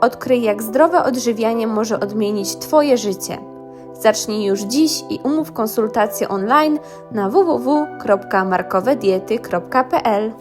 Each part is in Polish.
Odkryj, jak zdrowe odżywianie może odmienić Twoje życie. Zacznij już dziś i umów konsultację online na www.markowediety.pl.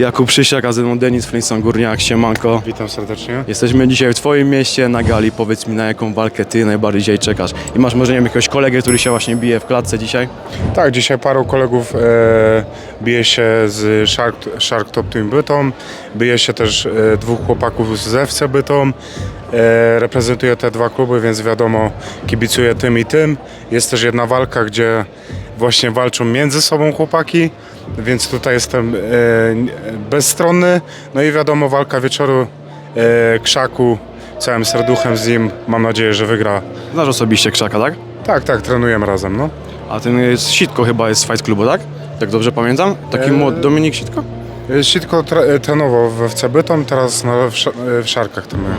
Jakub Przysiak, a ze mną Denis Flinson Górniak, siemanko. Witam serdecznie. Jesteśmy dzisiaj w Twoim mieście na gali. Powiedz mi, na jaką walkę Ty najbardziej dzisiaj czekasz? I masz może, nie wiem, jakiegoś kolegę, który się właśnie bije w klatce dzisiaj? Tak, dzisiaj paru kolegów e, bije się z Shark, Shark Top Team Bytom. Bije się też e, dwóch chłopaków z FC Bytom. E, reprezentuję te dwa kluby, więc wiadomo, kibicuję tym i tym. Jest też jedna walka, gdzie właśnie walczą między sobą chłopaki, więc tutaj jestem e, bezstronny. No i wiadomo, walka wieczoru e, Krzaku. Całym serduchem z nim. Mam nadzieję, że wygra. Znasz osobiście Krzaka, tak? Tak, tak, trenujemy razem, no. A ten jest Sitko chyba jest z Fight Clubu, tak? Tak dobrze pamiętam? Taki Eee. młody Dominik Sitko? Sitko tre, trenował w FC Bytom, teraz na, w, Sz- w Szarkach trenuje.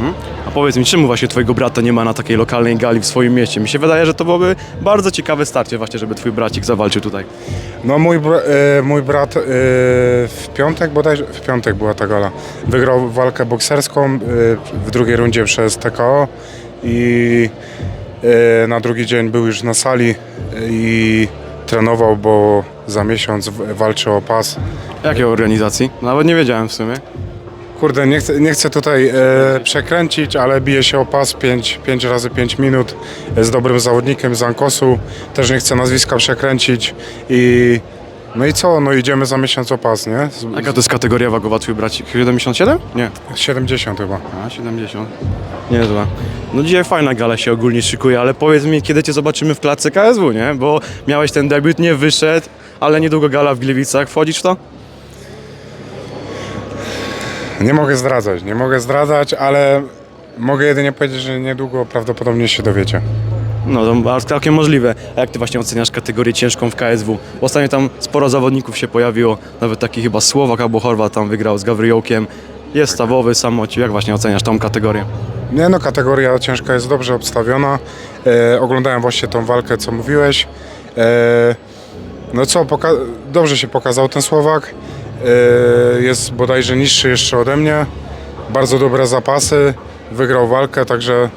A powiedz mi, czemu właśnie Twojego brata nie ma na takiej lokalnej gali w swoim mieście? Mi się wydaje, że to byłoby bardzo ciekawe starcie właśnie, żeby Twój bracik zawalczył tutaj. No mój, bra, e, mój brat e, w piątek bodajże, w piątek była ta gala, wygrał walkę bokserską e, w drugiej rundzie przez TKO i e, na drugi dzień był już na sali i trenował, bo za miesiąc w- walczy o pas. Jakiej organizacji? Nawet nie wiedziałem w sumie. Kurde, nie chcę, nie chcę tutaj e, przekręcić, ale bije się o pas 5, 5 razy 5 minut z dobrym zawodnikiem z Ankosu. Też nie chcę nazwiska przekręcić i no i co? No idziemy za miesiąc o pas, nie? Z, Jaka to jest kategoria wagowa Twój bracik? 77? Nie. z 70 chyba. A, 70. Niezła. No dzisiaj fajna gala się ogólnie szykuje, ale powiedz mi, kiedy Cię zobaczymy w klatce KSW, nie? Bo miałeś ten debiut, nie wyszedł, ale niedługo gala w Gliwicach. Wchodzisz w to? Nie mogę zdradzać, nie mogę zdradzać, ale mogę jedynie powiedzieć, że niedługo prawdopodobnie się dowiecie. No to a całkiem możliwe. A jak Ty właśnie oceniasz kategorię ciężką w KSW? Ostatnio tam sporo zawodników się pojawiło, nawet taki chyba Słowak albo Chorwat tam wygrał z Gawryjołkiem. Jest stawowy, samocił. Jak właśnie oceniasz tą kategorię? Nie no, kategoria ciężka jest dobrze obstawiona. E, oglądałem właśnie tą walkę, co mówiłeś. E, no co, dobrze się pokazał ten Słowak. E, jest bodajże niższy jeszcze ode mnie. Bardzo dobre zapasy. Wygrał walkę, także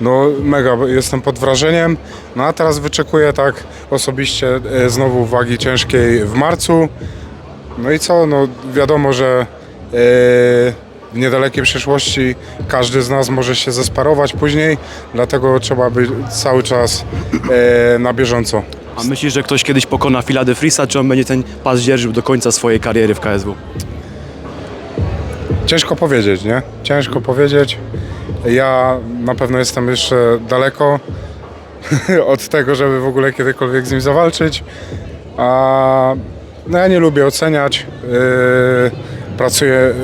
no mega jestem pod wrażeniem. No a teraz wyczekuję tak osobiście e, znowu wagi ciężkiej w marcu. No i co, no wiadomo, że e, w niedalekiej przyszłości każdy z nas może się zesparować później, dlatego trzeba być cały czas na bieżąco. A myślisz, że ktoś kiedyś pokona de Frisa, czy on będzie ten pas dzierżył do końca swojej kariery w KSW? Ciężko powiedzieć, nie? Ciężko powiedzieć. Ja na pewno jestem jeszcze daleko od tego, żeby w ogóle kiedykolwiek z nim zawalczyć. A no ja nie lubię oceniać. Yy, pracuję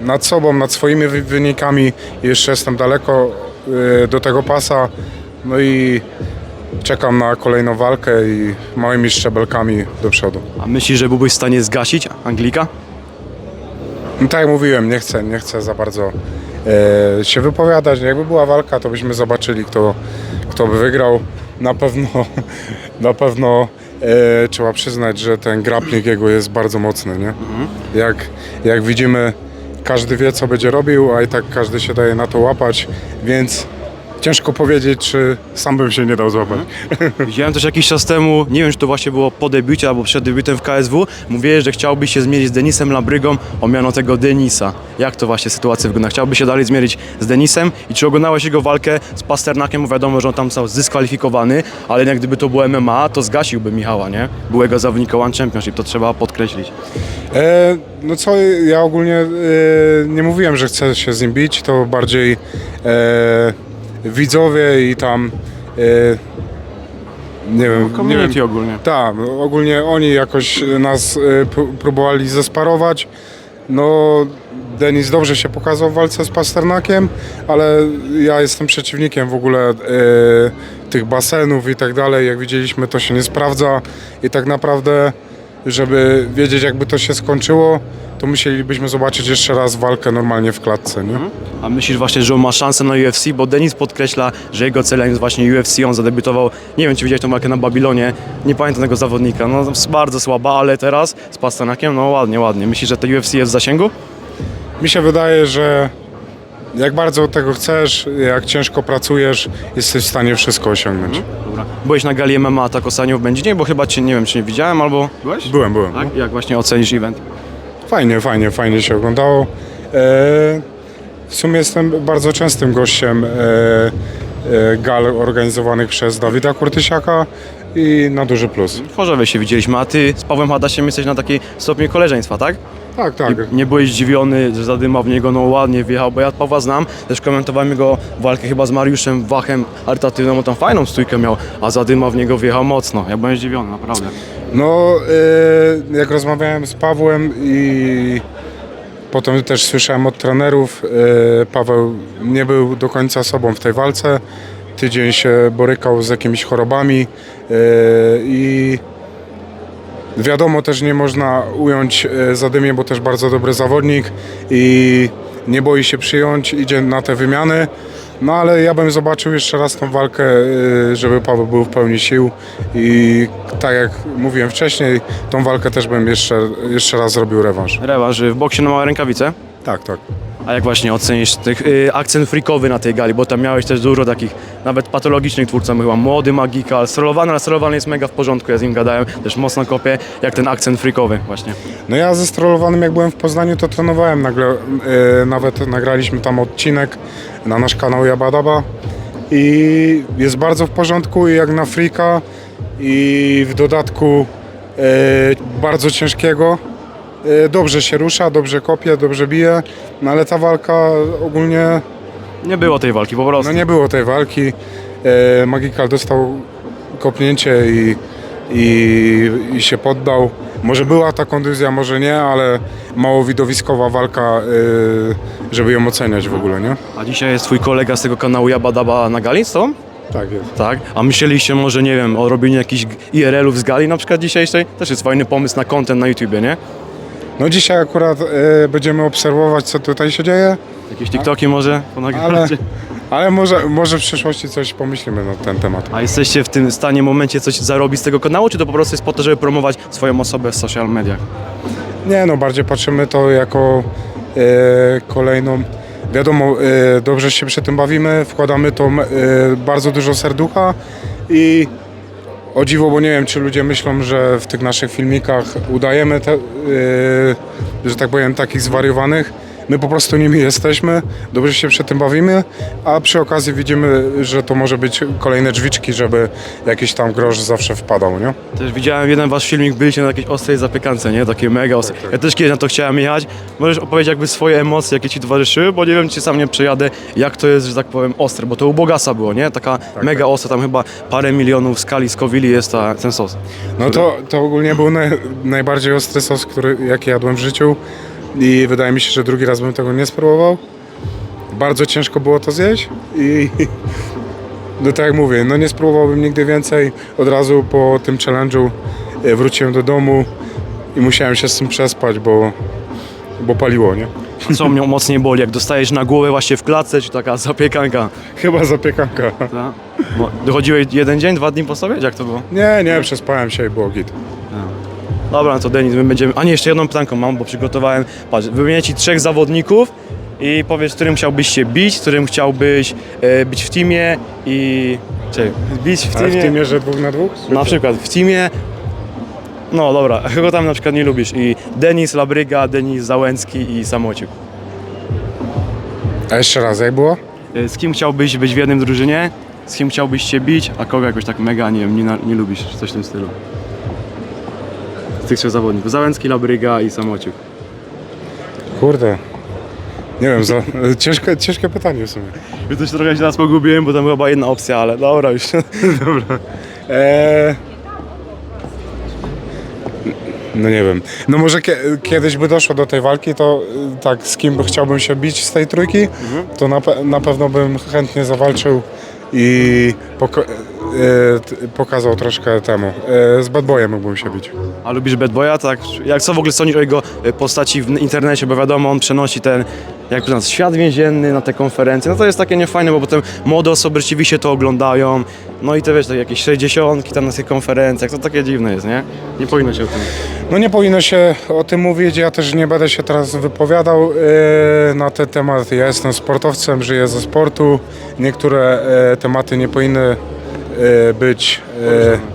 yy, nad sobą, nad swoimi wy- wynikami. Jeszcze jestem daleko yy, do tego pasa. No i czekam na kolejną walkę i małymi szczebelkami do przodu. A myślisz, że byłbyś w stanie zgasić Anglika? No tak jak mówiłem, nie chcę, nie chcę za bardzo e, się wypowiadać. Jakby była walka, to byśmy zobaczyli, kto, kto by wygrał. Na pewno, na pewno e, trzeba przyznać, że ten grappling jego jest bardzo mocny. Nie? Jak, jak widzimy, każdy wie, co będzie robił, a i tak każdy się daje na to łapać, więc ciężko powiedzieć, czy sam bym się nie dał złapać. Widziałem też jakiś czas temu, nie wiem czy to właśnie było po debiucie albo przed debiutem w KSW, mówiłeś, że chciałbyś się zmierzyć z Denisem Labrygą o miano tego Denisa. Jak to właśnie sytuacja wygląda? Chciałbyś się dalej zmierzyć z Denisem i czy oglądałeś jego walkę z Pasternakiem? Bo wiadomo, że on tam został zdyskwalifikowany, ale jak gdyby to było MMA, to zgasiłby Michała, nie? Byłego zawodnika One Championship, to trzeba podkreślić. E, no co, ja ogólnie e, nie mówiłem, że chcę się z nim bić, to bardziej e, widzowie i tam e, nie wiem, nie wiem, Community ogólnie. tak, ogólnie oni jakoś nas e, pró- próbowali zesparować. No Denis dobrze się pokazał w walce z Pasternakiem, ale ja jestem przeciwnikiem w ogóle e, tych basenów i tak dalej. Jak widzieliśmy, to się nie sprawdza i tak naprawdę, żeby wiedzieć, jakby to się skończyło, to musielibyśmy zobaczyć jeszcze raz walkę normalnie w klatce, nie? A myślisz właśnie, że on ma szansę na UFC? Bo Denis podkreśla, że jego celem jest właśnie UFC. On zadebiutował, nie wiem czy widziałeś tą walkę na Babilonie, nie pamiętam tego zawodnika, no bardzo słaba, ale teraz z Pasternakiem, no ładnie, ładnie. Myślisz, że to UFC jest w zasięgu? Mi się wydaje, że jak bardzo tego chcesz, jak ciężko pracujesz, jesteś w stanie wszystko osiągnąć. Dobra. Byłeś na gali MMA tak ostatnio w Będzinie, bo chyba cię, nie wiem, czy nie widziałem, albo... Byłeś? Byłem, byłem. Tak? Jak właśnie ocenisz event? Fajnie, fajnie, fajnie się oglądało. E, w sumie jestem bardzo częstym gościem e, e, gal organizowanych przez Dawida Kurtysiaka i na duży plus. W Chorzowie się widzieliśmy, a ty z Pawłem Hadasiem jesteś na takiej stopniu koleżeństwa, tak? Tak, tak. Nie, nie byłeś zdziwiony, że zadyma w niego, no ładnie wjechał, bo ja Pawła znam, też komentowałem jego walkę chyba z Mariuszem Wachem Artatywną, bo tam fajną stójkę miał, a zadyma w niego wjechał mocno. Ja byłem zdziwiony, naprawdę. No, e, jak rozmawiałem z Pawłem i potem też słyszałem od trenerów, e, Paweł nie był do końca sobą w tej walce. Tydzień się borykał z jakimiś chorobami e, i wiadomo też nie można ująć Zadymie, bo też bardzo dobry zawodnik i nie boi się przyjąć, idzie na te wymiany. No ale ja bym zobaczył jeszcze raz tą walkę, e, żeby Paweł był w pełni sił i tak jak mówiłem wcześniej, tą walkę też bym jeszcze, jeszcze raz zrobił rewanż. Rewanż w boksie na małe rękawice. Tak, tak. A jak właśnie ocenisz tych, y, akcent freakowy na tej gali, bo tam miałeś też dużo takich nawet patologicznych twórców, chyba młody Magikal, sterowany, ale sterowany jest mega w porządku, ja z nim gadałem, też mocno kopię, jak ten akcent freakowy właśnie. No ja ze strollowanym jak byłem w Poznaniu to trenowałem nagle, e, nawet nagraliśmy tam odcinek na nasz kanał Jabadaba i jest bardzo w porządku i jak na freaka i w dodatku e, bardzo ciężkiego. E, dobrze się rusza, dobrze kopie, dobrze bije, no ale ta walka ogólnie Nie było tej walki po prostu. no nie było tej walki. E, Magikal dostał kopnięcie i, i, i się poddał. Może była ta konduzja, może nie, ale mało widowiskowa walka, e, żeby ją oceniać w ogóle, nie? A dzisiaj jest twój kolega z tego kanału Jabadaba na gali tobą? Tak jest. Tak? A myśleliście może, nie wiem, o robieniu jakichś IRL-ów z gali na przykład dzisiejszej? Też jest fajny pomysł na content na YouTubie, nie? No dzisiaj akurat e, będziemy obserwować, co tutaj się dzieje, Jakieś TikToki może ale, ponagrywacie? ale może, może w przyszłości coś pomyślimy na ten temat. A jesteście w tym stanie, momencie coś zarobić z tego kanału, czy to po prostu jest po to, żeby promować swoją osobę w social mediach? Nie no, bardziej patrzymy to jako e, kolejną. Wiadomo, e, dobrze się przy tym bawimy, wkładamy to e, bardzo dużo serducha i o dziwo, bo nie wiem, czy ludzie myślą, że w tych naszych filmikach udajemy, te, e, że tak powiem, takich zwariowanych. My po prostu nimi jesteśmy, dobrze się przy tym bawimy, a przy okazji widzimy, że to może być kolejne drzwiczki, żeby jakiś tam grosz zawsze wpadał, nie? Też widziałem jeden wasz filmik, byliście na jakiejś ostrej zapiekance, nie? Takie mega ostre. Ja też kiedyś na to chciałem jechać. Możesz opowiedzieć jakby swoje emocje, jakie ci towarzyszyły, bo nie wiem, czy sam nie przejadę, jak to jest, że tak powiem, ostre, bo to u Bogasa było, nie? Taka mega ostra, tam chyba parę milionów skali Scoville jest ta, ten sos. No to, to ogólnie był naj, najbardziej ostry sos, który, jaki jadłem w życiu i wydaje mi się, że drugi raz bym tego nie spróbował. Bardzo ciężko było to zjeść i no tak jak mówię, no nie spróbowałbym nigdy więcej. Od razu po tym challenge'u e, wróciłem do domu i musiałem się z tym przespać, bo, bo paliło, nie? Co mnie mocniej boli, jak dostajesz na głowę właśnie w klatce, czy taka zapiekanka? Chyba zapiekanka. Tak? Dochodziłeś jeden dzień, dwa dni po sobie? Jak to było? Nie, nie, przespałem się i było git. Dobra, no to Denis, my będziemy... A nie, jeszcze jedną pytankę mam, bo przygotowałem... Patrz, wymienię ci trzech zawodników i powiedz, z którym chciałbyś się bić, z którym chciałbyś e, być w teamie i... Czekaj, bić w Ale teamie... w tym że dwóch na dwóch? Na przykład w teamie... No dobra, kogo tam na przykład nie lubisz? I Denis Labryga, Denis Załęcki i Samociuk. A jeszcze raz, jak było? E, Z kim chciałbyś być w jednym drużynie? Z kim chciałbyś się bić, a kogo jakoś tak mega, nie wiem, nie, na- nie lubisz, czy coś w tym stylu? Tych trzech zawodników. Załęcki, Labryga i Samociuk. Kurde. Nie wiem, za, ciężkie, ciężkie pytanie w sumie. Ja też trochę się teraz pogubiłem, bo tam chyba jedna opcja, ale dobra już. Eee, No nie wiem. No może kie- kiedyś by doszło do tej walki, to y, tak, z kim by chciałbym się bić z tej trójki, to na, pe- na pewno bym chętnie zawalczył i t- pokazał troszkę temu. Y, z Bad Boyem mógłbym się bić. A lubisz Bad Boya? Tak, jak co w ogóle sądzisz o jego e, postaci w internecie, bo wiadomo, on przenosi ten, jak to nazwać, świat więzienny na te konferencje. No to jest takie niefajne, bo potem młode osoby rzeczywiście to oglądają. No i te wiesz, tak jakieś 60 tam na tych konferencjach, to takie dziwne jest, nie? Nie powinno się o tym. No nie powinno się o tym mówić, ja też nie będę się teraz wypowiadał na ten temat. Ja jestem sportowcem, żyję ze sportu. Niektóre tematy nie powinny być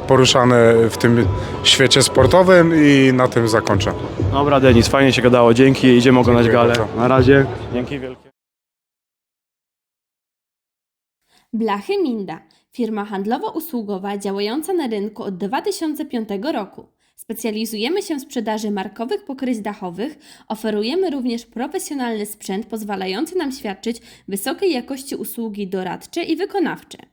y, poruszane w tym świecie sportowym i na tym zakończę. Dobra, Denis, fajnie się gadało, dzięki, idziemy oglądać Dziękuję galę. bardzo. Na razie. Dzięki wielkie. Blachy Minda, firma handlowo-usługowa działająca na rynku od 2005 roku. Specjalizujemy się w sprzedaży markowych pokryć dachowych, oferujemy również profesjonalny sprzęt pozwalający nam świadczyć wysokiej jakości usługi doradcze i wykonawcze.